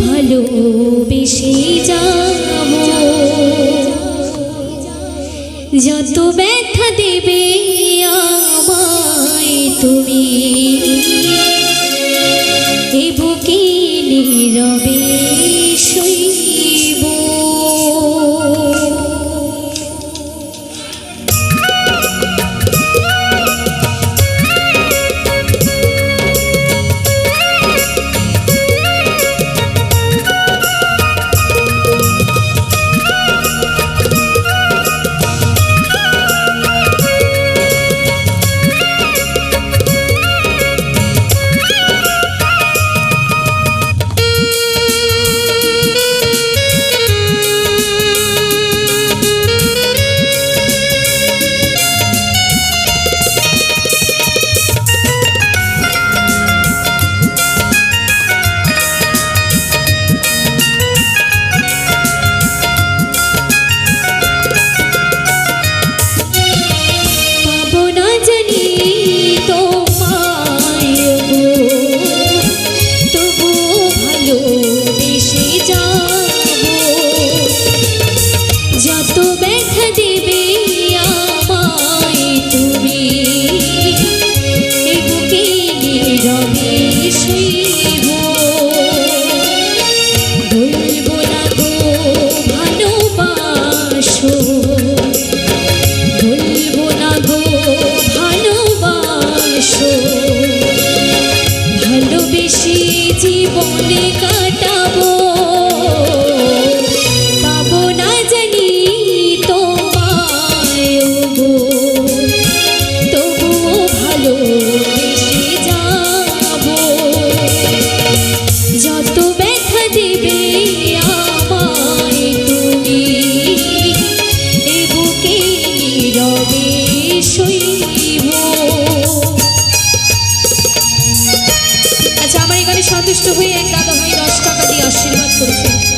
ভালোবেসে যাব যত ব্যথা দেবে আমায় তুমি। এ বুকে নীরবে বেশি জীবনে কা সন্তুষ্ট হয়ে এক দাদা ভাই দশ টাকা দিয়ে আশীর্বাদ করেছেন।